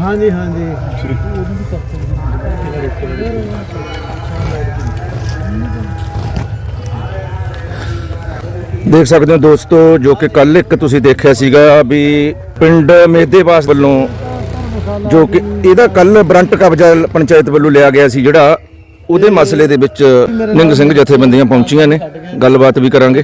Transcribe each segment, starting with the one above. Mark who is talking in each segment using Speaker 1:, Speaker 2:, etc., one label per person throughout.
Speaker 1: ਹਾਂਜੀ ਹਾਂਜੀ।
Speaker 2: ਦੇਖ ਸਕਦੇ ਹੋ ਦੋਸਤੋ ਜੋ ਕਿ ਕੱਲ ਇੱਕ ਤੁਸੀਂ ਦੇਖਿਆ ਸੀਗਾ ਵੀ ਪਿੰਡ ਮੇਦੇਵਾਸ ਵੱਲੋਂ ਜੋ ਕਿ ਇਹਦਾ ਕੱਲ ਬਰੰਟ ਕਬਜ਼ਾ ਪੰਚਾਇਤ ਵੱਲੋਂ ਲਿਆ ਗਿਆ ਸੀ ਜਿਹੜਾ ਉਹਦੇ ਮਸਲੇ ਦੇ ਵਿੱਚ ਨਿੰਗ ਸਿੰਘ ਜਥੇਬੰਦੀਆਂ ਪਹੁੰਚੀਆਂ ਨੇ। ਗੱਲਬਾਤ ਵੀ ਕਰਾਂਗੇ।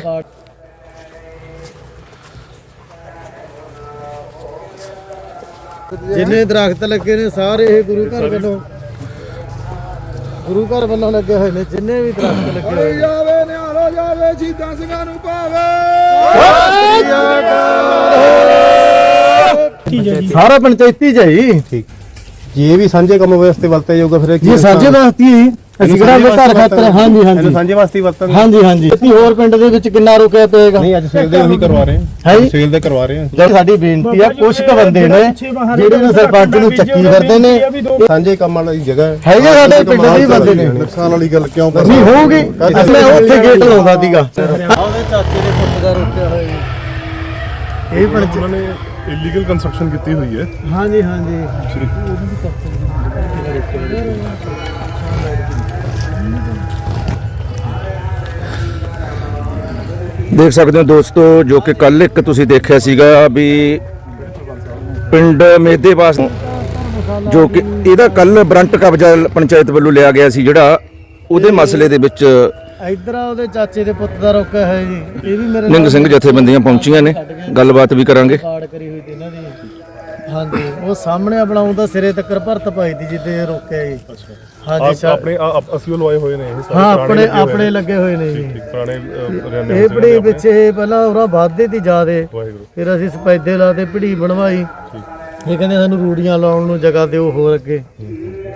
Speaker 1: ਜਿੰਨੇ ਦਰਖਤ ਲੱਗੇ ਨੇ ਸਾਰੇ ਇਹ ਗੁਰੂ ਘਰ ਵੱਲੋਂ। ਗੁਰੂ ਘਰ ਵੱਲੋਂ ਲੱਗੇ ਹੋਏ ਨੇ ਜਿੰਨੇ ਵੀ ਦਰਖਤ ਲੱਗੇ ਹੋਏ ਨੇ।
Speaker 3: ਜਾਵੇ ਨਿਹਾਲੋ ਜਾਵੇ ਸ਼ਹੀਦਾਂ ਸਿੰਘਾਂ ਨੂੰ ਪਾਵੇ
Speaker 1: ਸਾਰਾ ਪੰਚਾਇਤੀ ਜਾਈ
Speaker 4: ਠੀਕ। ਜੇ ਵੀ ਸਾਂਝੇ ਕੰਮ ਵਾਸਤੇ ਵਰਤਿਆ ਜਾਊਗਾ ਫਿਰ ਇਹ
Speaker 1: ਸਾਜੇ ਵਾਸਤੇ ਹੀ। ਅਸੀਂ ਕਿਹੜਾ ਆਪਣੇ ਘਰ ਖਾਤਰ ਹਾਂਜੀ
Speaker 4: ਇਹਨੂੰ
Speaker 1: ਹਾਂਜੀ।
Speaker 4: ਸਾਂਝੇ ਵਾਸਤੇ ਹੀ ਵਰਤਾਂਗੇ
Speaker 1: ਹਾਂਜੀ ਹਾਂਜੀ। ਅਸੀਂ ਹੋਰ ਪਿੰਡ ਦੇ ਵਿੱਚ ਕਿੰਨਾ ਰੁਕਿਆ ਪਏਗਾ
Speaker 4: ਨਹੀਂ ਅੱਜ ਸੇਲ ਦੇ ਉਹੀ ਕਰਵਾ ਰਹੇ
Speaker 1: ਹੈ।
Speaker 4: ਹਾਂ
Speaker 1: ਜੀ?
Speaker 4: ਸੇਲ ਦੇ ਕਰਵਾ ਰਹੇ ਹਾਂ।
Speaker 1: ਜਿਹੜੀ ਸਾਡੀ ਬੇਨਤੀ ਆ ਕੁਝ ਕੁ ਬੰਦੇ ਨੇ ਜਿਹੜੇ ਨੂੰ ਸਰਪੰਚ ਨੂੰ ਚੱਕੀ ਫਿਰਦੇ ਨੇ।
Speaker 4: ਸਾਂਝੇ ਕੰਮ ਵਾਲੀ ਜਗ੍ਹਾ ਹੈ।
Speaker 1: ਹੈਗੇ ਸਾਡੇ ਪਿੰਡ ਦੇ ਹੀ ਬੰਦੇ ਨੇ।
Speaker 4: ਨੁਕਸਾਨ ਵਾਲੀ ਗੱਲ ਕਿਉਂ ਕਰ
Speaker 1: ਨਹੀਂ ਹੋਊਗੀ। ਮੈਂ ਉੱਥੇ ਗੇਟ ਲਾਉਂਦਾ ਸੀਗਾ। ਉਹਦੇ ਚਾਚੇ ਦੇ ਪੁੱਤ ਦਾ ਰੁਕਿਆ ਹੋਇਆ ਇਹ ਪਿੰਡ
Speaker 5: ਉਹਨਾਂ ਨੇ ਇਲੀਗਲ ਕੰਸਟਰਕਸ਼ਨ ਕੀਤੀ ਹੋਈ ਹੈ।
Speaker 1: ਹਾਂਜੀ ਹਾਂਜੀ।
Speaker 2: ਦੇਖ ਸਕਦੇ ਹੋ ਦੋਸਤੋ ਜੋ ਕਿ ਕੱਲ ਇੱਕ ਤੁਸੀਂ ਦੇਖਿਆ ਸੀਗਾ ਵੀ ਪਿੰਡ ਮੇਦੇਵਾਸ ਜੋ ਕਿ ਇਹਦਾ ਕੱਲ ਬਰੰਟ ਕਬਜ਼ਾ ਪੰਚਾਇਤ ਵੱਲੋਂ ਲਿਆ ਗਿਆ ਸੀ ਜਿਹੜਾ ਉਹਦੇ ਮਸਲੇ ਦੇ ਵਿੱਚ
Speaker 1: ਇਧਰ ਆ ਉਹਦੇ ਚਾਚੇ ਦੇ ਪੁੱਤ ਦਾ ਰੁਕਿਆ ਹੋਇਆ ਜੀ। ਇਹ ਵੀ ਮੇਰੇ
Speaker 2: ਨਿੰਗ ਸਿੰਘ ਜਥੇਬੰਦੀਆਂ ਪਹੁੰਚੀਆਂ ਨੇ। ਗੱਲਬਾਤ ਵੀ ਕਰਾਂਗੇ।
Speaker 1: ਕਾਰਡ ਕਰੀ ਹੋਈ ਤੇ ਇਹਨਾਂ ਦੀ। ਹਾਂਜੀ ਉਹ ਸਾਹਮਣੇ ਬਣਾਉਂਦਾ ਸਿਰੇ ਤੱਕ ਭਰਤ ਪਾਈ ਦੀ ਜਿੱਦੇ ਰੋਕਿਆ ਜੀ। ਹਾਂਜੀ
Speaker 5: ਆਪ
Speaker 1: ਸਰ।
Speaker 5: ਆਪਣੇ ਆ- ਆਪ- ਅਸੀਂ ਉਹ ਲਵਾਏ ਹੋਏ ਨੇ ਇਹ ਸਾਰੇ
Speaker 1: ਹਾਂ
Speaker 5: ਪੁਰਾਣੇ
Speaker 1: ਆਪਣੇ
Speaker 5: ਲੱਗੇ ਹੋਏ
Speaker 1: ਆਪਣੇ
Speaker 5: ਨੇ।
Speaker 1: ਲੱਗੇ ਹੋਏ ਨੇ ਜੀ
Speaker 5: ਠੀਕ ਪੁਰਾਣੇ ਅ, ਹਰਿਆਣੇ
Speaker 1: ਇਹ ਬੜੀ
Speaker 5: ਆਪਣੇ।
Speaker 1: ਪਿੱਛੇ ਪਹਿਲਾਂ ਉਹਰਾ ਵਾਧੇ ਦੀ। ਜਿਆਦੇ
Speaker 5: ਵਾਹਿਗੁਰੂ।
Speaker 1: ਫਿਰ ਅਸੀਂ ਸਪੈਦੇ ਲਾਤੇ ਪਿੜੀ ਬਣਵਾਈ। ਇਹ ਕਹਿੰਦੇ ਸਾਨੂੰ ਰੂੜੀਆਂ ਲਾਉਣ ਨੂੰ ਜਗ੍ਹਾ ਦਿਓ ਹੋਰ ਅੱਗੇ।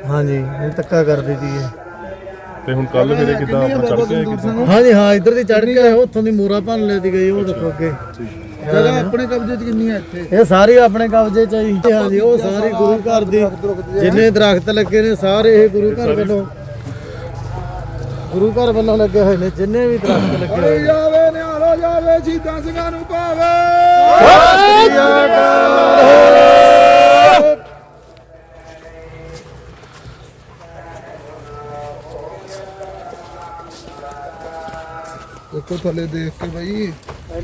Speaker 1: ਹਾਂਜੀ ਇਹ ਧੱਕਾ ਕਰ ਦਿੱਤੀ ਹੈ
Speaker 5: ਤੇ ਹੁਣ ਕੱਲ ਫਿਰ ਇਹ ਕਿਦਾਂ ਆਪਾਂ ਚੜ ਕੇ ਆਏ ਕਿੱਦਾਂ?
Speaker 1: ਹਾਂਜੀ ਹਾਂ ਇੱਧਰ ਦੀ ਚੜ ਕੇ ਆਏ, ਉੱਥੋਂ ਦੀ ਮੂਰਾ ਭੰਨ ਲੈਦੀ ਗਈ ਉਹ ਦੇਖੋ ਅੱਗੇ। ਜਗ੍ਹਾ ਆਪਣੇ ਕਬਜ਼ੇ 'ਚ ਕਿੰਨੀ ਹੈ ਇੱਥੇ? ਇਹ ਸਾਰੀ ਆਪਣੇ ਕਬਜ਼ੇ 'ਚ ਆਈ ਹਾਂਜੀ ਉਹ ਸਾਰੀ ਗੁਰੂ ਘਰ ਦੀ ਜਿੰਨੇ ਦਰਖਤ ਲੱਗੇ ਨੇ ਸਾਰੇ ਇਹ ਗੁਰੂ ਘਰ ਵੱਲੋਂ। ਗੁਰੂ ਘਰ ਵੱਲੋਂ ਲੱਗੇ ਹੋਏ ਨੇ ਜਿੰਨੇ ਵੀ ਦਰਖਤ ਲੱਗੇ ਹੋਏ
Speaker 3: ਜਾਵੇ ਨਿਹਾਲੋ ਜਾਵੇ ਸ਼ਹੀਦਾਂ ਸਿੰਘਾਂ ਨੂੰ ਪਾਵੇ। ਦੇਖੋ ਥੱਲੇ ਦੇਖ ਕੇ ਬਈ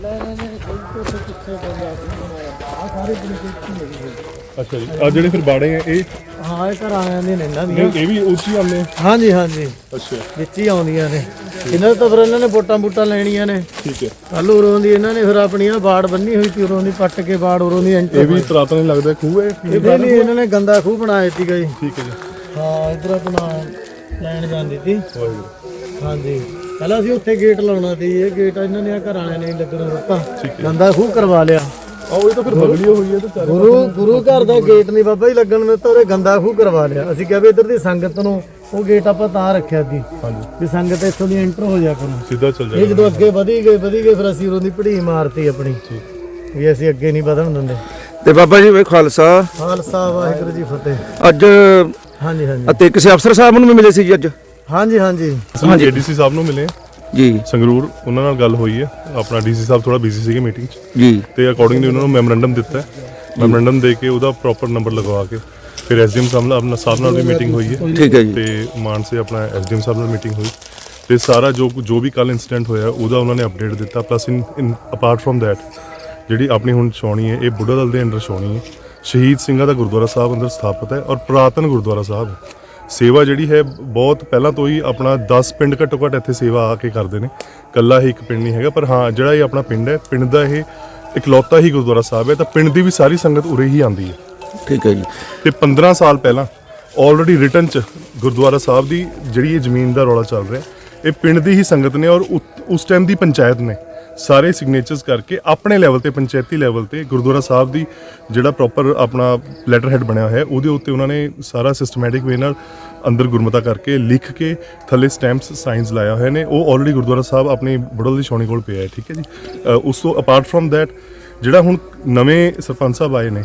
Speaker 5: ਅੱਛਾ ਜੀ। ਆ ਜਿਹੜੇ ਫਿਰ ਬਾੜੇ ਆ ਇਹ?
Speaker 1: ਹਾਂ ਇਹ ਘਰ ਆਇਆਂ ਦੇ ਨੇ ਇਹਨਾਂ ਦੀਆਂ।
Speaker 5: ਇਹ ਵੀ ਉੱਚੀ ਆਉਂਦੇ ਆ?
Speaker 1: ਹਾਂਜੀ ਹਾਂਜੀ।
Speaker 5: ਅੱਛਾ।
Speaker 1: ਵਿੱਚ ਹੀ ਆਉਂਦੀਆਂ ਨੇ। ਇਹਨਾਂ ਤੋਂ ਫਿਰ ਇਹਨਾਂ ਨੇ ਵੋਟਾਂ ਬੂਟਾਂ ਲੈਣੀਆਂ ਨੇ।
Speaker 5: ਠੀਕ ਹੈ।
Speaker 1: ਕੱਲ ਉਰੋਂ ਦੀ ਇਹਨਾਂ ਨੇ ਫਿਰ ਆਪਣੀਆਂ ਬਾੜ ਬੰਨੀ ਹੋਈ ਸੀ ਉਰੋਂ ਦੀ ਪੱਟ ਕੇ ਬਾੜ ਉਰੋਂ ਦੀ ਐਂਟਰ
Speaker 5: ਇਹ ਵੀ ਤਰਾਤਨ ਨਹੀਂ ਲੱਗਦਾ ਖੂਹ ਹੈ?
Speaker 1: ਇਹਦੇ ਲਈ ਇਹਨਾਂ ਨੇ ਗੰਦਾ ਖੂਹ ਬਣਾਇਆ ਸੀਗਾ ਜੀ
Speaker 5: ਠੀਕ ਹੈ ਜੀ।
Speaker 1: ਹਾਂ ਇਧਰ ਆਪਣਾ ਲੈਣ ਜਾਂਦੀ ਸੀ। ਹਾਂਜੀ। ਪਹਿਲਾਂ ਅਸੀਂ ਉੱਥੇ ਗੇਟ ਲਾਉਣਾ ਸੀ ਇਹ ਗੇਟ ਇਹਨਾਂ ਨੇ ਘਰ ਵਾਲਿਆਂ ਨੇ ਲੱਗਣਾ ਦਿੱਤਾ ਗੰਦਾ ਖੂਹ ਕਰਵਾ ਲਿਆ।
Speaker 5: ਆ ਉਹ ਇਹ ਤਾਂ ਫਿਰ ਬਗਲੀ ਹੋਈ ਹੈ ਤੇ ਚਾਰੇ
Speaker 1: ਗੁਰੂ ਗੁਰੂ ਘਰ ਦਾ ਗੇਟ ਨਹੀਂ ਬਾਬਾ ਜੀ ਲੱਗਣ ਦਿੱਤਾ ਉਹਦੇ ਗੰਦਾ ਖੂਹ ਕਰਵਾ ਲਿਆ। ਅਸੀਂ ਕਿਹਾ ਵੀ ਇੱਧਰ ਦੀ ਸੰਗਤ ਨੂੰ ਉਹ ਗੇਟ ਆਪਾਂ ਤਾਂ ਰੱਖਿਆ ਸੀ।
Speaker 5: ਹਾਂਜੀ।
Speaker 1: ਵੀ ਸੰਗਤ ਇੱਥੋਂ ਦੀ ਐਂਟਰ ਹੋ ਜਾ ਕਰੂ।
Speaker 5: ਸਿੱਧਾ ਚੱਲ
Speaker 1: ਇਹ ਜਦੋਂ ਅੱਗੇ ਵਧੀ ਗਏ ਵਧੀ ਗਏ ਫਿਰ ਅਸੀਂ ਉਹਦੀ ਪੜੀ ਮਾਰਤੀ ਆਪਣੀ। ਵੀ ਅਸੀਂ ਅੱਗੇ ਨਹੀਂ ਵਧਣ ਦਿੰਦੇ।
Speaker 2: ਤੇ ਬਾਬਾ ਜੀ ਵੇ ਖਾਲਸਾ।
Speaker 1: ਖਾਲਸਾ ਵਾਹਿਗੁਰੂ ਜੀ ਫਤਿਹ।
Speaker 2: ਅੱਜ
Speaker 1: ਹਾਂਜੀ ਹਾਂਜੀ।
Speaker 2: ਅਤੇ ਕਿਸੇ ਅਫਸਰ ਸਾਹਿਬ ਨੂੰ ਵੀ ਮਿਲੇ ਸੀ ਜੀ ਅੱਜ।
Speaker 1: ਹਾਂਜੀ ਹਾਂਜੀ।
Speaker 5: ਅਸੀਂ ਏਡੀਸੀ ਸਾਹਿਬ ਨੂੰ ਮਿਲੇ
Speaker 2: ਜੀ।
Speaker 5: ਸੰਗਰੂਰ ਉਹਨਾਂ ਨਾਲ ਗੱਲ ਹੋਈ ਹੈ। ਆਪਣਾ ਡੀਸੀ ਸਾਹਿਬ ਥੋੜਾ ਬਿਜ਼ੀ ਸੀਗੇ ਮੀਟਿੰਗ 'ਚ।
Speaker 2: ਜੀ।
Speaker 5: ਤੇ ਅਕੋਰਡਿੰਗਲੀ ਉਹਨਾਂ ਨੂੰ ਮੈਮੋਰੈਂਡਮ ਦਿੱਤਾ ਹੈ। ਮੈਮੋਰੈਂਡਮ ਦੇ ਕੇ ਉਹਦਾ ਪ੍ਰੋਪਰ ਨੰਬਰ ਲਗਵਾ ਕੇ ਫਿਰ ਐਸਡੀਐਮ ਸਾਹਿਬ ਨਾਲ ਆਪਣਾ ਸਾਹਿਬ ਨਾਲ ਵੀ ਮੀਟਿੰਗ ਹੋਈ ਹੈ।
Speaker 2: ਠੀਕ ਹੈ ਜੀ।
Speaker 5: ਤੇ ਮਾਨ ਸੇ ਆਪਣਾ ਐਸਡੀਐਮ ਸਾਹਿਬ ਨਾਲ ਮੀਟਿੰਗ ਹੋਈ। ਤੇ ਸਾਰਾ ਜੋ ਜੋ ਵੀ ਕੱਲ ਇਨਸੀਡੈਂਟ ਹੋਇਆ ਉਹਦਾ ਉਹਨਾਂ ਨੇ ਅਪਡੇਟ ਦਿੱਤਾ। Plus in apart from that ਜਿਹੜੀ ਆਪਣੀ ਹੁਣ ਛਾਉਣੀ ਹੈ ਇਹ ਬੁੱਢਾ ਦਲ ਦੇ ਅੰਡਰ ਛਾਉਣੀ ਹੈ। ਸ਼ਹੀਦ ਸਿੰਘਾਂ ਦਾ ਗੁਰਦੁਆਰਾ ਸਾਹਿਬ ਅੰਦਰ ਸਥਾਪਿਤ ਹੈ ਔਰ ਪੁਰਾਤਨ ਗੁਰਦੁਆਰਾ ਸਾਹਿਬ ਹੈ। ਸੇਵਾ ਜਿਹੜੀ ਹੈ ਬਹੁਤ ਪਹਿਲਾਂ ਤੋਂ ਹੀ ਆਪਣਾ 10 ਪਿੰਡ ਘੱਟੋ ਘੱਟ ਇੱਥੇ ਸੇਵਾ ਆ ਕੇ ਕਰਦੇ ਨੇ। ਕੱਲਾ ਹੀ ਇੱਕ ਪਿੰਡ ਨਹੀਂ ਹੈਗਾ ਪਰ ਹਾਂ ਜਿਹੜਾ ਇਹ ਆਪਣਾ ਪਿੰਡ ਹੈ ਪਿੰਡ ਦਾ ਇਹ ਇਕਲੌਤਾ ਹੀ ਗੁਰਦੁਆਰਾ ਸਾਹਿਬ ਹੈ ਤਾਂ ਪਿੰਡ ਦੀ ਵੀ ਸਾਰੀ ਸੰਗਤ ਉਰੇ ਹੀ ਆਉਂਦੀ ਹੈ।
Speaker 2: ਠੀਕ ਹੈ ਜੀ।
Speaker 5: ਤੇ 15 ਸਾਲ ਪਹਿਲਾਂ ਆਲਰੇਡੀ ਰਿਟਰਨ ਚ ਗੁਰਦੁਆਰਾ ਸਾਹਿਬ ਦੀ ਜਿਹੜੀ ਇਹ ਜ਼ਮੀਨ ਦਾ ਰੌਲਾ ਚੱਲ ਰਿਹਾ ਇਹ ਪਿੰਡ ਦੀ ਹੀ ਸੰਗਤ ਨੇ ਔਰ ਉਸ ਟਾਈਮ ਦੀ ਪੰਚਾਇਤ ਨੇ। ਸਾਰੇ ਸਿਗਨੇਚਰਸ ਕਰਕੇ ਆਪਣੇ ਲੈਵਲ ਤੇ, ਪੰਚਾਇਤੀ ਲੈਵਲ ਤੇ ਗੁਰਦੁਆਰਾ ਸਾਹਿਬ ਦੀ ਜਿਹੜਾ ਪ੍ਰੋਪਰ ਆਪਣਾ ਲੈਟਰ ਹੈਡ ਬਣਿਆ ਹੋਇਆ ਹੈ, ਉਹਦੇ ਉੱਤੇ ਉਹਨਾਂ ਨੇ ਸਾਰਾ ਸਿਸਟਮੈਟਿਕ ਵੇ ਨਾਲ ਅੰਦਰ ਗੁਰਮਤਾ ਕਰਕੇ ਲਿਖ ਕੇ ਥੱਲੇ ਸਟੈਂਪਸ ਸਾਈਨਸ ਲਾਇਆ ਹੋਏ ਨੇ। ਉਹ ਆਲਰੇਡੀ ਗੁਰਦੁਆਰਾ ਸਾਹਿਬ ਆਪਣੀ ਬੁੜਲ ਦੀ ਛਾਉਣੀ ਕੋਲ ਪਿਆ ਹੈ, ਠੀਕ ਹੈ ਜੀ। ਉਸ ਤੋਂ ਅਪਾਰਟ ਫਰਮ ਥੈਟ ਜਿਹੜਾ ਹੁਣ ਨਵੇਂ ਸਰਪੰਚ ਸਾਹਿਬ ਆਏ ਨੇ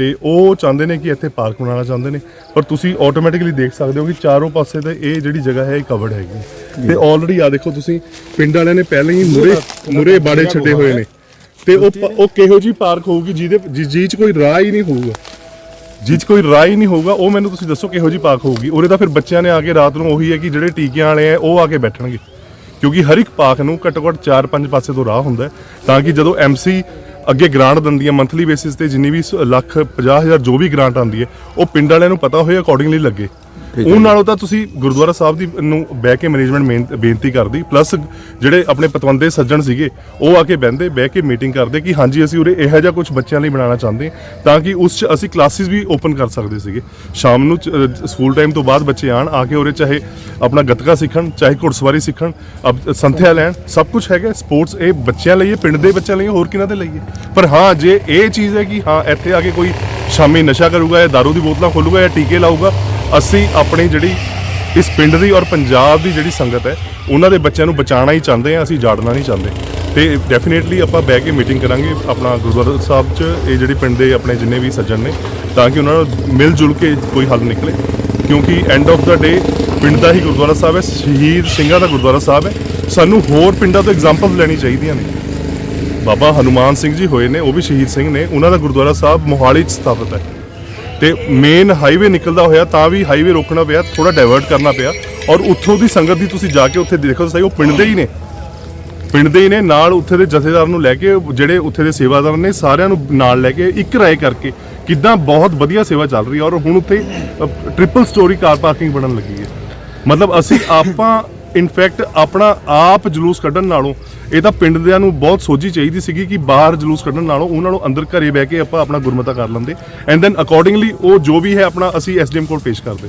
Speaker 5: ਤੇ ਉਹ ਚਾਹੁੰਦੇ ਨੇ ਕਿ ਇੱਥੇ ਪਾਰਕ ਬਣਾਉਣਾ ਚਾਹੁੰਦੇ ਨੇ। ਪਰ ਤੁਸੀਂ ਆਟੋਮੈਟਿਕਲੀ ਦੇਖ ਸਕਦੇ ਹੋ ਕਿ ਚਾਰੋਂ ਪਾਸੇ ਤੇ ਇਹ ਜਿਹੜੀ ਜਗ੍ਹਾ ਹੈ ਇਹ ਕਵਰਡ ਹੈਗੀ ਤੇ ਆਲਰੇਡੀ ਆ ਦੇਖੋ ਤੁਸੀਂ ਪਿੰਡ ਵਾਲਿਆਂ ਨੇ ਪਹਿਲਾਂ ਹੀ ਮੁਰੇ ਮੁਰੇ ਬਾੜੇ ਛੱਡੇ ਹੋਏ ਨੇ। ਤੇ ਉਹ ਉਹ ਕਿਹੋ ਜੀ ਪਾਰਕ ਹੋਊਗੀ ਜਿਹਦੇ ਜਿ- ਚ ਕੋਈ ਰਾਹ ਹੀ ਨਹੀਂ ਹੋਊਗਾ। ਜਿਹ 'ਚ ਕੋਈ ਰਾਹ ਹੀ ਨਹੀਂ ਹੋਊਗਾ ਉਹ ਮੈਨੂੰ ਤੁਸੀਂ ਦੱਸੋ ਕਿਹੋ ਜੀ ਪਾਕ ਹੋਊਗੀ। ਉਰੇ ਤਾਂ ਫਿਰ ਬੱਚਿਆਂ ਨੇ ਆ ਕੇ ਰਾਤ ਨੂੰ ਉਹੀ ਹੈ ਕਿ ਜਿਹੜੇ ਟੀਕਿਆਂ ਵਾਲੇ ਆ ਉਹ ਆ ਕੇ ਬੈਠਣਗੇ। ਕਿਉਂਕਿ ਹਰ ਇੱਕ ਪਾਕ ਨੂੰ ਘੱਟੋ ਘੱਟ 4-5 ਪਾਸੇ ਤੋਂ ਰਾਹ ਹੁੰਦਾ ਤਾਂ ਕਿ ਜਦੋਂ ਐਮਸੀ ਅੱਗੇ ਗ੍ਰਾਂਟ ਦਿੰਦੀ ਹੈ ਮੰਥਲੀ ਬੇਸਿਸ ਤੇ ਜਿੰਨੀ ਵੀ ਸ- ਲੱਖ 50000 ਜੋ ਵੀ ਗ੍ਰਾਂਟ ਆਉਂਦੀ ਹੈ, ਉਹ ਪਿੰਡ ਵਾਲਿਆਂ ਨੂੰ ਪਤਾ ਹੋਏ ਅਕੋਰਡਿੰਗਲੀ ਲੱਗੇ। ਉਹ ਨਾਲੋਂ ਤਾਂ ਤੁਸੀਂ ਗੁਰਦੁਆਰਾ ਸਾਹਿਬ ਦੀ ਨੂੰ ਬਹਿ ਕੇ ਮੈਨੇਜਮੈਂਟ ਬੇਨਤੀ ਕਰਦੀ। ਪਲੱਸ ਜਿਹੜੇ ਆਪਣੇ ਪਤਵੰਦੇ ਸੱਜਣ ਸੀਗੇ, ਉਹ ਆ ਕੇ ਬਹਿੰਦੇ, ਬਹਿ ਕੇ ਮੀਟਿੰਗ ਕਰਦੇ ਕਿ ਹਾਂਜੀ, ਅਸੀਂ ਉਰੇ ਇਹੋ ਜਿਹਾ ਕੁਝ ਬੱਚਿਆਂ ਲਈ ਬਣਾਉਣਾ ਚਾਹੁੰਦੇ ਤਾਂ ਕਿ ਉਸ 'ਚ ਅਸੀਂ ਕਲਾਸਿਸ ਵੀ ਓਪਨ ਕਰ ਸਕਦੇ ਸੀਗੇ। ਸ਼ਾਮ ਨੂੰ ਸਕੂਲ ਟਾਈਮ ਤੋਂ ਬਾਅਦ ਬੱਚੇ ਆਣ ਆ ਕੇ ਉਰੇ ਚਾਹੇ ਆਪਣਾ ਗੱਤਕਾ ਸਿੱਖਣ, ਚਾਹੇ ਘੁੜਸਵਾਰੀ ਸਿੱਖਣ, ਅਬ ਸੰਥਿਆ ਲੈਣ, ਸਭ ਕੁਝ ਹੈਗਾ ਸਪੋਰਟਸ ਇਹ ਬੱਚਿਆਂ ਲਈ ਹੈ ਪਿੰਡ ਦੇ ਬੱਚਿਆਂ ਲਈ, ਹੋਰ ਕਿਹਨਾਂ ਦੇ ਲਈ ਹੈ? ਪਰ ਹਾਂ, ਜੇ ਇਹ ਚੀਜ਼ ਹੈ ਕਿ ਹਾਂ, ਇੱਥੇ ਆ ਕੇ ਕੋਈ ਸ਼ਾਮੀ ਨਸ਼ਾ ਕਰੂਗਾ ਜਾਂ ਦਾਰੂ ਦੀ ਬੋਤਲਾਂ ਖੋਲੂਗਾ ਜਾਂ ਟੀਕੇ ਲਾਊਗਾ, ਅਸੀਂ ਆਪਣੀ ਜਿਹੜੀ ਇਸ ਪਿੰਡ ਦੀ ਔਰ ਪੰਜਾਬ ਦੀ ਜਿਹੜੀ ਸੰਗਤ ਹੈ, ਉਹਨਾਂ ਦੇ ਬੱਚਿਆਂ ਨੂੰ ਬਚਾਉਣਾ ਹੀ ਚਾਹੁੰਦੇ ਆ ਅਸੀਂ ਜਾੜਨਾ ਨਹੀਂ ਚਾਹੁੰਦੇ। ਤੇ ਡੈਫੀਨੇਟਲੀ ਆਪਾਂ ਬਹਿ ਕੇ ਮੀਟਿੰਗ ਕਰਾਂਗੇ, ਆਪਣਾ ਗੁਰਦੁਆਰਾ ਸਾਹਿਬ 'ਚ, ਇਹ ਜਿਹੜੀ ਪਿੰਡ ਦੇ ਆਪਣੇ ਜਿੰਨੇ ਵੀ ਸੱਜਣ ਨੇ, ਤਾਂ ਕਿ ਉਹਨਾਂ ਨੂੰ ਮਿਲ ਜੁਲ ਕੇ ਕੋਈ ਹੱਲ ਨਿਕਲੇ। ਕਿਉਂਕਿ ਐਂਡ ਆਫ ਦਾ ਡੇ ਪਿੰਡ ਦਾ ਹੀ ਗੁਰਦੁਆਰਾ ਸਾਹਿਬ ਹੈ, ਸ਼ਹੀਦ ਸਿੰਘਾਂ ਦਾ ਗੁਰਦੁਆਰਾ ਸਾਹਿਬ ਹੈ। ਸਾਨੂੰ ਹੋਰ ਪਿੰਡਾਂ ਤੋਂ ਐਗਜ਼ਾਮਪਲ ਲੈਣੀ ਚਾਹੀਦੀਆਂ ਨੇ। ਬਾਬਾ ਹਨੂਮਾਨ ਸਿੰਘ ਜੀ ਹੋਏ ਨੇ, ਉਹ ਵੀ ਸ਼ਹੀਦ ਸਿੰਘ ਨੇ, ਉਹਨਾਂ ਦਾ ਗੁਰਦੁਆਰਾ ਸਾਹਿਬ ਮੋਹਾਲੀ 'ਚ ਸਥਾਪਿਤ ਹੈ। ਤੇ ਮੇਨ ਹਾਈਵੇ ਨਿਕਲਦਾ ਹੋਇਆ, ਤਾਂ ਵੀ ਹਾਈਵੇ ਰੋਕਣਾ ਪਿਆ ਥੋੜਾ ਡਾਇਵਰਟ ਕਰਨਾ ਪਿਆ, ਔਰ ਉੱਥੋਂ ਦੀ ਸੰਗਤ ਦੀ ਤੁਸੀਂ ਜਾ ਕੇ ਉੱਥੇ ਦੇਖੋ ਸਹੀ, ਉਹ ਪਿੰਡ ਦੇ ਹੀ ਨੇ। ਪਿੰਡ ਦੇ ਹੀ ਨੇ, ਨਾਲ ਉੱਥੇ ਦੇ ਜਥੇਦਾਰ ਨੂੰ ਲੈ ਕੇ, ਜਿਹੜੇ ਉੱਥੇ ਦੇ ਸੇਵਾਦਾਰ ਨੇ, ਸਾਰਿਆਂ ਨੂੰ ਨਾਲ ਲੈ ਕੇ, ਇੱਕ ਰਾਏ ਕਰਕੇ, ਕਿੱਦਾਂ ਬਹੁਤ ਵਧੀਆ ਸੇਵਾ ਚੱਲ ਰਹੀ ਹੈ, ਔਰ ਹੁਣ ਉੱਥੇ ਟ੍ਰਿਪਲ ਸਟੋਰੀ ਕਾਰ ਪਾਰਕਿੰਗ ਬਣਨ ਲੱਗੀ ਹੈ। ਮਤਲਬ ਅਸੀਂ ਆਪਾਂ ਇਨਫੈਕਟ ਆਪਣਾ ਆਪ ਜਲੂਸ ਕੱਢਣ ਨਾਲੋਂ ਇਹ ਤਾਂ ਪਿੰਡ ਦਿਆਂ ਨੂੰ ਬਹੁਤ ਸੋਝੀ ਚਾਹੀਦੀ ਸੀਗੀ ਕਿ ਬਾਹਰ ਜਲੂਸ ਕੱਢਣ ਨਾਲੋਂ ਉਹਨਾਂ ਨੂੰ ਅੰਦਰ ਘਰੇ ਬਹਿ ਕੇ ਆਪਾਂ ਆਪਣਾ ਗੁਰਮਤਾ ਕਰ ਲੈਂਦੇ। ਐਂਡ ਦੈਨ ਅਕੋਰਡਿੰਗਲੀ ਉਹ ਜੋ ਵੀ ਹੈ ਆਪਣਾ ਅਸੀਂ ਐਸਡੀਐਮ ਕੋਲ ਪੇਸ਼ ਕਰਦੇ।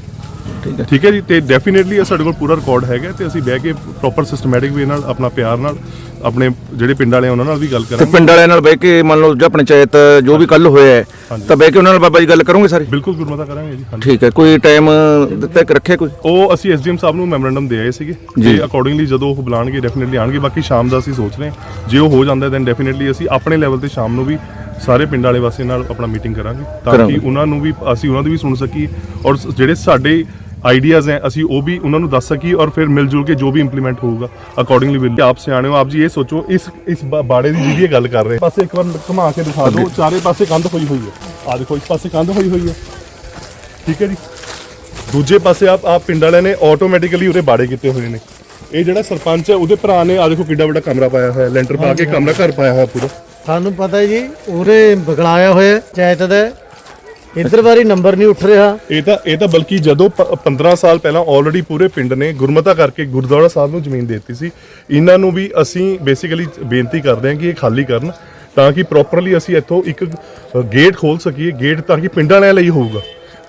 Speaker 5: ਠੀਕ ਹੈ। ਠੀਕ ਹੈ ਜੀ? ਤੇ ਡੈਫੀਨੇਟਲੀ ਸਾਡੇ ਕੋਲ ਪੂਰਾ ਰਿਕਾਰਡ ਹੈਗਾ ਤੇ ਅਸੀਂ ਬਹਿ ਕੇ ਪ੍ਰੋਪਰ ਸਿਸਟਮੈਟਿਕ ਵੇ ਨਾਲ ਆਪਣਾ ਪਿਆਰ ਨਾਲ ਆਪਣੇ ਜਿਹੜੇ ਪਿੰਡ ਵਾਲੇ ਆ ਉਹਨਾਂ ਨਾਲ ਵੀ ਗੱਲ
Speaker 2: ਤੇ
Speaker 5: ਕਰਾਂਗੇ।
Speaker 2: ਪਿੰਡ ਵਾਲਿਆਂ ਨਾਲ ਬਹਿ ਕੇ ਮੰਨ ਲਓ ਜਾਂ ਪੰਚਾਇਤ ਜੋ ਵੀ ਕੱਲ ਹੋਇਆ ਹੈ ਤਾਂ ਬਹਿ ਕੇ ਉਹਨਾਂ ਨਾਲ ਬਾਬਾ ਜੀ ਗੱਲ ਕਰੋਗੇ ਸਾਰੇ?
Speaker 5: ਬਿਲਕੁਲ ਗੁਰਮਤਾ ਕਰਾਂਗੇ ਜੀ ਹਾਂਜੀ।
Speaker 2: ਠੀਕ ਹੈ ਕੋਈ ਟਾਈਮ ਦਿੱਤਾ ਕਿ ਰੱਖਿਆ ਕੋਈ?
Speaker 5: ਉਹ ਅਸੀਂ ਐਸਡੀਐਮ ਸਾਹਿਬ ਨੂੰ ਮੈਮੋਰੈਂਡਮ ਦੇ ਆਏ ਸੀਗੇ
Speaker 2: ਜੀ।
Speaker 5: ਤੇ ਅਕੋਰਡਿੰਗਲੀ ਜਦੋਂ ਉਹ ਬੁਲਾਣਗੇ ਡੈਫੀਨਿਟਲੀ ਆਣਗੇ ਬਾਕੀ ਸ਼ਾਮ ਦਾ ਅਸੀਂ ਸੋਚ ਰਹੇ ਹਾਂ। ਜੇ ਉਹ ਹੋ ਜਾਂਦਾ ਦੈਨ ਡੈਫੀਨਿਟਲੀ ਅਸੀਂ ਆਪਣੇ ਲੈਵਲ ਤੇ ਸ਼ਾਮ ਨੂੰ ਵੀ ਸਾਰੇ ਪਿੰਡ ਵਾਲੇ ਵਾਸੀਆਂ ਨਾਲ ਆਪਣਾ ਮੀਟਿੰਗ ਕਰਾਂਗੇ ਤਾਂ
Speaker 2: ਕਰਾਂਗੇ।
Speaker 5: ਕਿ ਉਹਨਾਂ ਨੂੰ ਵੀ ਅਸੀਂ ਉਹਨਾਂ ਦੀ ਵੀ ਸੁਣ ਸਕੀਏ ਔਰ ਸ- ਜਿਹੜੇ ਸਾਡੇ ਆਈਡੀਆਜ਼ ਹੈ ਅਸੀਂ ਉਹ ਵੀ ਉਹਨਾਂ ਨੂੰ ਦੱਸ ਸਕੀਏ ਔਰ ਫਿਰ ਮਿਲ ਜੁਲ ਕੇ ਜੋ ਵੀ ਇੰਪਲੀਮੈਂਟ ਹੋਊਗਾ ਅਕੋਰਡਿੰਗਲੀ ਵਿਲ ਆਪ ਸਿਆਣੇ ਹੋ ਆਪ ਜੀ ਇਹ ਸੋਚੋ ਇਸ ਇਸ ਬਾ- ਬਾੜੇ ਦੀ ਇਹ ਗੱਲ ਕਰ ਰਹੇ। ਪਾਸੇ ਇੱਕ ਵਾਰ ਘੁਮਾ ਕੇ ਦਿਖਾ ਦਿਓ ਚਾਰੇ ਪਾਸੇ ਕੰਧ ਹੋਈ ਹੋਈ ਹੈ। ਆ ਦੇਖੋ ਇਸ ਪਾਸੇ ਕੰਧ ਹੋਈ ਹੋਈ ਹੈ। ਠੀਕ ਹੈ ਜੀ? ਦੂਜੇ ਪਾਸੇ ਆਪ ਆਪ ਪਿੰਡ ਵਾਲਿਆਂ ਨੇ ਆਟੋਮੈਟਿਕਲੀ ਉਹਦੇ ਬਾੜੇ ਕੀਤੇ ਹੋਏ ਨੇ। ਇਹ ਜਿਹੜਾ ਸਰਪੰਚ ਹੈ ਉਹਦੇ ਭਰਾ ਨੇ ਆ ਦੇਖੋ ਕਿੱਡਾ ਵੱਡਾ ਕਮਰਾ ਪਾਇਆ ਹੋਇਆ ਲੈਂਟਰ ਪਾ ਕੇ ਕਮਰਾ ਘਰ ਪਾਇਆ ਹੋਇਆ ਪੂਰਾ।
Speaker 1: ਸਾਨੂੰ ਪਤਾ ਹੈ ਜੀ ਉਰੇ ਬਗਲਾਇਆ ਹੋਇਆ ਪੰਚਾਇਤ ਦਾ ਇੱਧਰ ਵਾਰੀ ਨੰਬਰ ਨਹੀਂ ਉੱਠ ਰਿਹਾ।
Speaker 5: ਇਹ ਤਾਂ ਇਹ ਤਾਂ ਬਲਕਿ ਜਦੋਂ ਪ- 15 ਸਾਲ ਪਹਿਲਾਂ ਆਲਰੇਡੀ ਪੂਰੇ ਪਿੰਡ ਨੇ ਗੁਰਮਤਾ ਕਰਕੇ ਗੁਰਦੁਆਰਾ ਸਾਹਿਬ ਨੂੰ ਜ਼ਮੀਨ ਦੇ ਦਿੱਤੀ ਸੀ। ਇਹਨਾਂ ਨੂੰ ਵੀ ਅਸੀਂ ਬੇਸਿਕਲੀ ਬੇਨਤੀ ਕਰਦੇ ਹਾਂ ਕਿ ਇਹ ਖਾਲੀ ਕਰਨ ਤਾਂ ਕਿ ਪ੍ਰੋਪਰਲੀ ਅਸੀਂ ਇੱਥੋਂ ਇੱਕ ਗੇਟ ਖੋਲ ਸਕੀਏ। ਗੇਟ ਤਾਂ ਕਿ ਪਿੰਡਾਂ ਵਾਲਿਆਂ ਲਈ ਹੋਊਗਾ।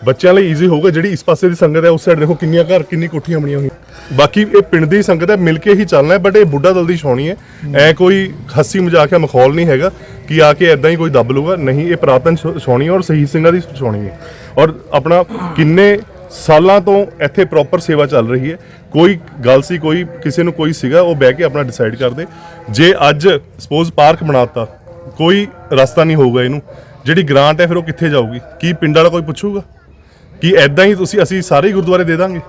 Speaker 5: ਬੱਚਿਆਂ ਲਈ ਈਜ਼ੀ ਹੋਊਗਾ। ਜਿਹੜੀ ਇਸ ਪਾਸੇ ਦੀ ਸੰਗਤ ਹੈ, ਉਸ ਸਾਈਡ ਦੇਖੋ ਕਿੰਨੀਆਂ ਘਰ, ਕਿੰਨੀ ਕੋਠੀਆਂ ਬਣੀਆਂ ਹੋਈਆਂ। ਬਾਕੀ ਇਹ ਪਿੰਡ ਦੀ ਸੰਗਤ ਹੈ, ਮਿਲ ਕੇ ਹੀ ਚੱਲਣਾ ਹੈ ਬਟ ਇਹ ਬੁੱਢਾ ਦਲ ਦੀ ਛਾਉਣੀ ਹੈ। ਐ ਕੋਈ ਹੱਸੀ ਮਜ਼ਾਕ ਹੈ ਮਖੌਲ ਨਹੀਂ ਹੈਗਾ। ਕਿ ਆ ਕੇ ਐਦਾਂ ਹੀ ਕੋਈ ਦੱਬ ਲੂਗਾ? ਨਹੀਂ, ਇਹ ਪ੍ਰਾਤਨ ਛ- ਛਾਉਣੀ ਔਰ ਸਹੀ ਸਿੰਘਾਂ ਦੀ ਛਾਉਣੀ ਹੈ। ਔਰ ਆਪਣਾ ਕਿੰਨੇ ਸਾਲਾਂ ਤੋਂ ਇੱਥੇ ਪ੍ਰੋਪਰ ਸੇਵਾ ਚੱਲ ਰਹੀ ਹੈ। ਕੋਈ ਗੱਲ ਸੀ, ਕੋਈ ਕਿਸੇ ਨੂੰ ਕੋਈ ਸੀਗਾ, ਉਹ ਬਹਿ ਕੇ ਆਪਣਾ ਡਿਸਾਈਡ ਕਰਦੇ। ਜੇ ਅੱਜ ਸਪੋਜ਼ ਪਾਰਕ ਬਣਾਤਾ, ਕੋਈ ਰਸਤਾ ਨਹੀਂ ਹੋਊਗਾ ਇਹਨੂੰ। ਜਿਹੜੀ ਗ੍ਰਾਂਟ ਹੈ, ਫਿਰ ਉਹ ਕਿੱਥੇ ਜਾਊਗੀ? ਕੀ ਪਿੰਡ ਵਾਲਾ ਕੋਈ ਪੁੱਛੂਗਾ? ਕਿ ਐਦਾਂ ਹੀ ਤੁਸੀਂ, ਅਸੀਂ ਸਾਰੇ ਹੀ ਗੁਰਦੁਆਰੇ ਦੇ ਦਾਂਗੇ?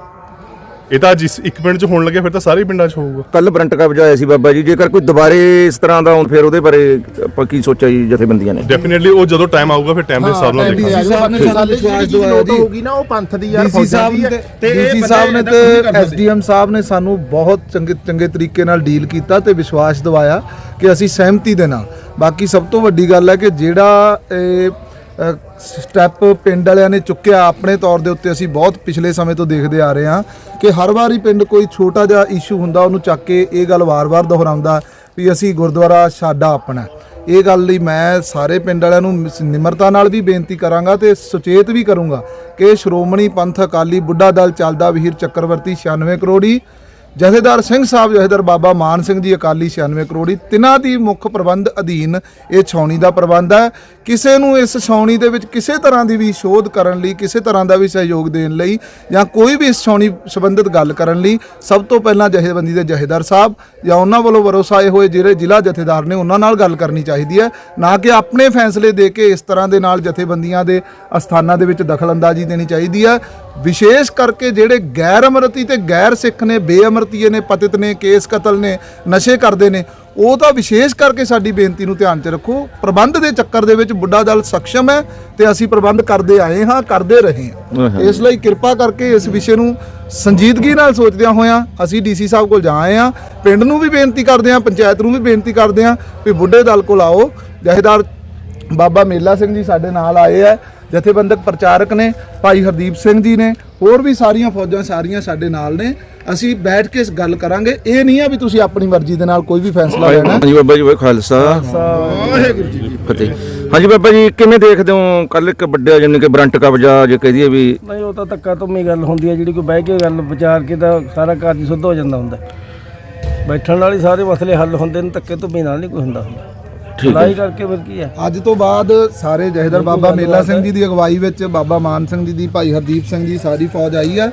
Speaker 5: ਇਹ ਤਾਂ ਜਿਸ ਇੱਕ ਪਿੰਡ 'ਚ ਹੋਣ ਲੱਗੇ ਫਿਰ ਤਾਂ ਸਾਰੇ ਪਿੰਡਾਂ 'ਚ ਹੋਊਗਾ।
Speaker 2: ਕੱਲ ਬਰੰਟ ਕਬਜ਼ਾ ਹੋਇਆ ਸੀ ਬਾਬਾ ਜੀ। ਜੇਕਰ ਕੋਈ ਦੁਬਾਰੇ ਇਸ ਤਰ੍ਹਾਂ ਦਾ ਹੁਣ ਫਿਰ ਉਹਦੇ ਬਾਰੇ ਆਪਾਂ ਕੀ ਸੋਚਿਆ ਜੀ ਜਥੇਬੰਦੀਆਂ ਨੇ?
Speaker 5: ਡੈਫੀਨਿਟਲੀ ਉਹ ਜਦੋਂ ਟਾਈਮ ਆਊਗਾ ਫਿਰ ਟਾਈਮ ਦੇ ਹਿਸਾਬ ਨਾਲ ਦੇਖਾਂਗੇ।
Speaker 3: ਸਾਹਿਬ ਨੇ ਸਾਨੂੰ ਵਿਸ਼ਵਾਸ ਦਵਾਇਆ ਜੀ
Speaker 4: ਹੋਊਗੀ ਨਾ ਉਹ ਪੰਥ ਦੀ ਯਾਰ
Speaker 3: ਡੀਸੀ ਸਾਹਿਬ ਨੇ ਤੇ ਡੀਸੀ ਸਾਹਿਬ ਨੇ ਤੇ ਐਸਡੀਐਮ ਸਾਹਿਬ ਨੇ ਸਾਨੂੰ ਬਹੁਤ ਚੰਗੇ ਚੰਗੇ ਤਰੀਕੇ ਨਾਲ ਡੀਲ ਕੀਤਾ ਤੇ ਵਿਸ਼ਵਾਸ ਦਿਵਾਇਆ ਕਿ ਅਸੀਂ ਸਹਿਮਤੀ ਦੇ ਨਾਲ। ਬਾਕੀ ਸਭ ਤੋਂ ਵੱਡੀ ਗੱਲ ਹੈ ਕਿ ਜਿਹੜਾ ਇਹ ਸਟੈਪ ਪਿੰਡ ਵਾਲਿਆਂ ਨੇ ਚੁੱਕਿਆ। ਆਪਣੇ ਤੌਰ ਦੇ ਉੱਤੇ ਅਸੀਂ ਬਹੁਤ ਪਿਛਲੇ ਸਮੇਂ ਤੋਂ ਦੇਖਦੇ ਆ ਰਹੇ ਹਾਂ ਕਿ ਹਰ ਵਾਰੀ ਪਿੰਡ ਕੋਈ ਛੋਟਾ ਜਿਹਾ ਇਸ਼ੂ ਹੁੰਦਾ, ਉਹਨੂੰ ਚੱਕ ਕੇ ਇਹ ਗੱਲ ਵਾਰ-ਵਾਰ ਦੁਹਰਾਉਂਦਾ ਵੀ ਅਸੀਂ ਗੁਰਦੁਆਰਾ ਸਾਡਾ ਆਪਣਾ ਇਹ ਗੱਲ ਲਈ ਮੈਂ ਸਾਰੇ ਪਿੰਡ ਵਾਲਿਆਂ ਨੂੰ ਨਿਮਰਤਾ ਨਾਲ ਵੀ ਬੇਨਤੀ ਕਰਾਂਗਾ ਤੇ ਸੁਚੇਤ ਵੀ ਕਰੂੰਗਾ ਕਿ ਸ਼੍ਰੋਮਣੀ ਪੰਥ ਅਕਾਲੀ ਬੁੱਢਾ ਦਲ ਚੱਲਦਾ, ਵੀਰ ਚੱਕਰਵਰਤੀ 96 ਕਰੋੜੀ ਜਥੇਦਾਰ ਸਿੰਘ ਸਾਹਿਬ ਜਥੇਦਾਰ ਬਾਬਾ ਮਾਨ ਸਿੰਘ ਜੀ ਅਕਾਲੀ 96 ਕਰੋੜੀ ਤਿਨਾਂ ਦੀ ਮੁੱਖ ਪ੍ਰਬੰਧ ਅਧੀਨ ਇਹ ਛਾਉਣੀ ਦਾ ਪ੍ਰਬੰਧ ਹੈ। ਕਿਸੇ ਨੂੰ ਇਸ ਛਾਉਣੀ ਦੇ ਵਿੱਚ ਕਿਸੇ ਤਰ੍ਹਾਂ ਦੀ ਵੀ ਸ਼ੋਧ ਕਰਨ ਲਈ, ਕਿਸੇ ਤਰ੍ਹਾਂ ਦਾ ਵੀ ਸਹਿਯੋਗ ਦੇਣ ਲਈ ਜਾਂ ਕੋਈ ਵੀ ਇਸ ਛਾਉਣੀ ਸੰਬੰਧਿਤ ਗੱਲ ਕਰਨ ਲਈ ਸਭ ਤੋਂ ਪਹਿਲਾਂ ਜਥੇਬੰਦੀ ਦੇ ਜਥੇਦਾਰ ਸਾਹਿਬ ਜਾਂ ਉਹਨਾਂ ਵੱਲੋਂ ਵਰੋਸਾਏ ਹੋਏ ਜਿਹੜੇ ਜ਼ਿਲ੍ਹਾ ਜਥੇਦਾਰ ਨੇ ਉਹਨਾਂ ਨਾਲ ਗੱਲ ਕਰਨੀ ਚਾਹੀਦੀ ਹੈ, ਨਾ ਕਿ ਆਪਣੇ ਫੈਸਲੇ ਦੇ ਕੇ ਇਸ ਤਰ੍ਹਾਂ ਦੇ ਨਾਲ ਜਥੇਬੰਦੀਆਂ ਦੇ ਅਸਥਾਨਾਂ ਦੇ ਵਿੱਚ ਦਖਲਅੰਦਾਜ਼ੀ ਦੇਣੀ ਚਾਹੀਦੀ ਹੈ। ਵਿਸ਼ੇਸ਼ ਕਰਕੇ ਜਿਹੜੇ ਗੈਰ ਅਮਰਤੀ ਤੇ ਗੈਰ ਸਿੱਖ ਨੇ ਬੇਅਮਰਤੀਏ ਨੇ ਪਤਿਤ ਨੇ ਕੇਸ ਕਤਲ ਨੇ ਨਸ਼ੇ ਕਰਦੇ ਨੇ ਉਹ ਤਾਂ ਵਿਸ਼ੇਸ਼ ਕਰਕੇ ਸਾਡੀ ਬੇਨਤੀ ਨੂੰ ਧਿਆਨ 'ਚ ਰੱਖੋ। ਪ੍ਰਬੰਧ ਦੇ ਚੱਕਰ ਦੇ ਵਿੱਚ ਬੁੱਢਾ ਦਲ ਸક્ષਮ ਹੈ ਤੇ ਅਸੀਂ ਪ੍ਰਬੰਧ ਕਰਦੇ ਆਏ ਹਾਂ ਕਰਦੇ ਰਹੇ ਹਾਂ। ਇਸ ਲਈ ਕਿਰਪਾ ਕਰਕੇ ਇਸ ਵਿਸ਼ੇ ਨੂੰ ਸੰਜੀਦਗੀ ਨਾਲ ਸੋਚਦਿਆਂ ਹੋਇਆਂ ਅਸੀਂ ਡੀਸੀ ਸਾਹਿਬ ਕੋਲ ਜਾ ਆਏ ਹਾਂ। ਪਿੰਡ ਨੂੰ ਵੀ ਬੇਨਤੀ ਕਰਦੇ ਹਾਂ ਪੰਚਾਇਤ ਨੂੰ ਵੀ ਬੇਨਤੀ ਕਰਦੇ ਹਾਂ ਵੀ ਬੁੱਢੇ ਦਲ ਕੋਲ ਆਓ। ਜਥੇਦਾਰ ਬਾਬਾ ਮੇਲਾ ਸਿੰਘ ਜੀ ਸਾਡੇ ਨਾਲ ਆਏ ਆ ਜਥੇਬੰਦਕ ਪ੍ਰਚਾਰਕ ਨੇ ਭਾਈ ਹਰਦੀਪ ਸਿੰਘ ਜੀ ਨੇ ਹੋਰ ਵੀ ਸਾਰੀਆਂ ਫੌਜਾਂ ਸਾਰੀਆਂ ਸਾਡੇ ਨਾਲ ਨੇ। ਅਸੀਂ ਬੈਠ ਕੇ ਇਸ ਗੱਲ ਕਰਾਂਗੇ। ਇਹ ਨਹੀਂ ਆ ਵੀ ਤੁਸੀਂ ਆਪਣੀ ਮਰਜ਼ੀ ਦੇ ਨਾਲ ਕੋਈ ਵੀ ਫੈਸਲਾ ਲੈਣਾ।
Speaker 2: ਹਾਂਜੀ ਬਾਬਾ ਜੀ ਵਾਹਿ ਖਾਲਸਾ। ਵਾਹਿਗੁਰੂ ਜੀ ਕੀ ਫਤਿਹ। ਹਾਂਜੀ ਬਾਬਾ ਜੀ ਕਿਵੇਂ ਦੇਖਦੇ ਹੋ? ਕੱਲ ਇੱਕ ਵੱਡਾ ਜਿੰਨੇ ਕਿ ਬਰੰਟ ਕਬਜ਼ਾ ਜੇ ਕਹਿ ਦਈਏ ਵੀ
Speaker 6: ਨਹੀਂ ਉਹ ਤਾਂ ਧੱਕਾ ਧੁੰਮੀ ਗੱਲ ਹੁੰਦੀ ਹੈ ਜਿਹੜੀ ਕੋਈ ਬਹਿ ਕੇ ਗੱਲ ਵਿਚਾਰ ਕੇ ਤਾਂ ਸਾਰਾ ਕਾਰਜ ਸੁੱਧ ਹੋ ਜਾਂਦਾ ਹੁੰਦਾ। ਬੈਠਣ ਨਾਲ ਹੀ ਸਾਰੇ ਮਸਲੇ ਹੱਲ ਹੁੰਦੇ ਨੇ ਧੱਕੇ ਧੁੰਮੀ ਨਾਲ ਨਹੀਂ ਕੋਈ ਹੁੰਦਾ ਹੁੰਦਾ।
Speaker 2: ਠੀਕ ਹੈ
Speaker 6: ਲੜਾਈ ਕਰਕੇ ਫਿਰ ਕੀ ਹੈ?
Speaker 3: ਅੱਜ ਤੋਂ ਬਾਅਦ ਸਾਰੇ ਜਹੇਦਾਰ ਬਾਬਾ ਮੇਲਾ ਸਿੰਘ ਜੀ ਦੀ ਅਗਵਾਈ ਵਿੱਚ ਬਾਬਾ ਮਾਨ ਸਿੰਘ ਜੀ ਦੀ ਭਾਈ ਹਰਦੀਪ ਸਿੰਘ ਜੀ ਸਾਰੀ ਫੌਜ ਆਈ ਹੈ।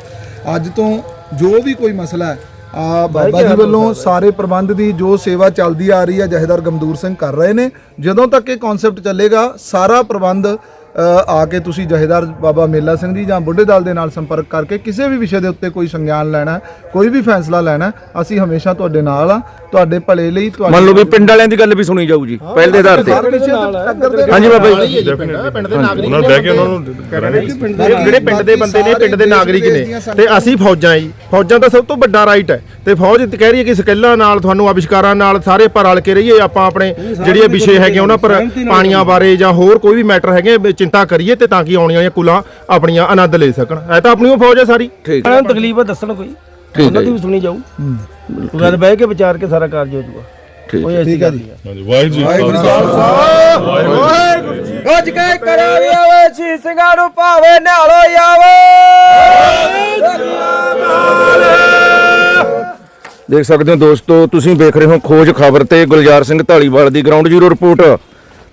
Speaker 3: ਅੱਜ ਤੋਂ ਜੋ ਵੀ ਕੋਈ ਮਸਲਾ ਹੈ ਆ ਬਾਬਾ ਜੀ ਵੱਲੋਂ ਸਾਰੇ ਪ੍ਰਬੰਧ ਦੀ ਜੋ ਸੇਵਾ ਚੱਲਦੀ ਆ ਰਹੀ ਹੈ ਜਹੇਦਾਰ ਗਮਦੂਰ ਸਿੰਘ ਕਰ ਰਹੇ ਨੇ। ਜਦੋਂ ਤੱਕ ਇਹ ਕਨਸੈਪਟ ਚੱਲੇਗਾ ਸਾਰਾ ਪ੍ਰਬੰਧ ਆ ਕੇ ਤੁਸੀਂ ਜਹੇਦਾਰ ਬਾਬਾ ਮੇਲਾ ਸਿੰਘ ਜੀ ਜਾਂ ਬੁੱਢੇ ਦਲ ਦੇ ਨਾਲ ਸੰਪਰਕ ਕਰਕੇ ਕਿਸੇ ਵੀ ਵਿਸ਼ੇ ਦੇ ਉੱਤੇ ਕੋਈ ਸੰਗਿਆਨ ਲੈਣਾ ਕੋਈ ਵੀ ਫੈਸਲਾ ਲੈਣਾ ਅਸੀਂ ਹਮੇਸ਼ਾ ਤੁਹਾਡੇ ਨਾਲ ਆ ਤੁਹਾਡੇ ਭਲੇ ਲਈ
Speaker 2: ਮੰਨ ਲਓ ਵੀ ਪਿੰਡ ਵਾਲਿਆਂ ਦੀ ਗੱਲ ਵੀ ਸੁਣੀ ਜਾਊ ਜੀ ਪਹਿਲ ਦੇ ਆਧਾਰ ਤੇ। ਹਾਂਜੀ ਬਾਬਾ ਜੀ।
Speaker 4: ਪਿੰਡ ਦੇ ਨਾਗਰਿਕ
Speaker 5: ਉਹਨਾਂ ਨੂੰ ਬਹਿ ਕੇ ਉਹਨਾਂ ਨੂੰ
Speaker 4: ਜਿਹੜੇ ਪਿੰਡ ਦੇ ਬੰਦੇ ਨੇ ਪਿੰਡ ਦੇ ਨਾਗਰਿਕ ਨੇ ਤੇ ਅਸੀਂ ਫੌਜਾਂ ਜੀ। ਫੌਜਾਂ ਦਾ ਸਭ ਤੋਂ ਵੱਡਾ ਰਾਈਟ ਹੈ। ਤੇ ਫੌਜ ਕਹਿ ਰਹੀ ਹੈ ਕਿ ਸਕਿੱਲਾਂ ਨਾਲ ਤੁਹਾਨੂੰ ਆਵਿਸ਼ਕਾਰਾਂ ਨਾਲ ਸਾਰੇ ਪਰ ਰਲ ਕੇ ਰਹੀਏ ਆਪਾਂ ਆਪਣੇ ਜਿਹੜੇ ਵਿਸ਼ੇ ਹੈਗੇ ਉਹਨਾਂ ਪਰ ਪਾਣੀਆਂ ਬਾਰੇ ਜਾਂ ਹੋਰ ਕੋਈ ਵੀ ਮੈਟਰ ਹੈਗੇ ਚਿੰਤਾ ਕਰੀਏ ਤੇ ਤਾਂ ਕਿ ਆਉਣੀਆਂ ਵਾਲੀਆਂ ਕੁਲਾਂ ਆਪਣੀਆਂ ਆਨੰਦ ਲੈ ਸਕਣ। ਇਹ ਤਾਂ ਆਪਣੀ ਉਹ ਫੌਜ ਹੈ ਸਾਰੀ।
Speaker 2: ਠੀਕ
Speaker 6: ਉਹਨਾਂ ਨੂੰ ਤਕਲੀਫ ਦੱਸਣ ਕੋਈ।
Speaker 2: ਠੀਕ
Speaker 6: ਉਹਨਾਂ ਦੀ ਵੀ ਸੁਣੀ ਜਾਊ। ਗੱਲ ਬਹਿ ਕੇ ਵਿਚਾਰ ਕੇ ਸਾਰਾ ਕਾਰਜ ਹੋ ਜਾਊਗਾ।
Speaker 2: ਠੀਕ
Speaker 6: ਕੋਈ ਐਸੀ ਗੱਲ ਨਹੀਂ
Speaker 5: ਜੀ ਖਾਲਸਾ।
Speaker 6: ਗੱਜ ਕੇ ਕਰਾਵੇ ਆਵੇ ਛੀ ਸਿੰਘਾਂ ਨੂੰ ਭਾਵੇ ਨਿਹਾਲੋ ਆਵੇ।
Speaker 2: ਦੇਖ ਸਕਦੇ ਹੋ ਦੋਸਤੋ ਤੁਸੀਂ ਵੇਖ ਰਹੇ ਹੋ ਖੋਜ ਖਬਰ ਤੇ ਗੁਲਜ਼ਾਰ ਸਿੰਘ ਢਾਲੀਵਾਲ ਦੀ ਗਰਾਊਂਡ ਜ਼ੀਰੋ ਰਿਪੋਰਟ।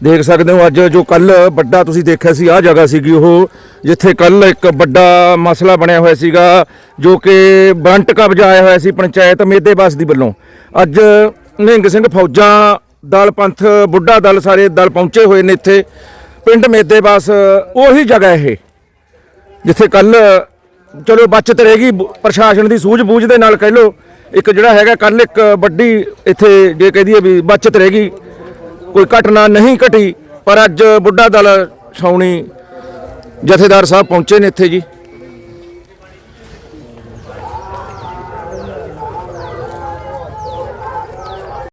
Speaker 2: ਦੇਖ ਸਕਦੇ ਹੋ ਅੱਜ ਜੋ ਕੱਲ ਵੱਡਾ ਤੁਸੀਂ ਦੇਖਿਆ ਸੀ, ਆਹ ਜਗ੍ਹਾ ਸੀਗੀ ਉਹ, ਜਿੱਥੇ ਕੱਲ ਇੱਕ ਵੱਡਾ ਮਸਲਾ ਬਣਿਆ ਹੋਇਆ ਸੀਗਾ, ਜੋ ਕਿ ਬੰਟ ਕਬਜ਼ਾ ਆਇਆ ਹੋਇਆ ਸੀ ਪੰਚਾਇਤ ਮੇਦੇਵਾਸ ਦੀ ਵੱਲੋਂ। ਅੱਜ ਨਿਹੰਗ ਸਿੰਘ ਫੌਜਾਂ ਦਲ ਪੰਥ, ਬੁੱਢਾ ਦਲ ਸਾਰੇ ਦਲ ਪਹੁੰਚੇ ਹੋਏ ਨੇ ਇੱਥੇ। ਪਿੰਡ ਮੇਦੇਵਾਸ ਉਹੀ ਜਗ੍ਹਾ ਇਹ, ਜਿੱਥੇ ਕੱਲ ਚਲੋ ਬਚਤ ਰਹੇਗੀ ਪ੍ਰਸ਼ਾਸਨ ਦੀ ਸੂਝ-ਬੂਝ ਦੇ ਨਾਲ ਕਹਿ ਲੋ ਇੱਕ ਜਿਹੜਾ ਹੈਗਾ ਕੱਲ ਇੱਕ ਵੱਡੀ ਇੱਥੇ ਜੇ ਕਹਿ ਦਈਏ ਵੀ ਬਚਤ ਰਹੇਗੀ ਕੋਈ ਘਟਨਾ ਨਹੀਂ ਘਟੀ, ਪਰ ਅੱਜ ਬੁੱਢਾ ਦਲ ਛਾਉਣੀ ਜਥੇਦਾਰ ਸਾਹਿਬ ਪਹੁੰਚੇ ਨੇ ਇੱਥੇ ਜੀ।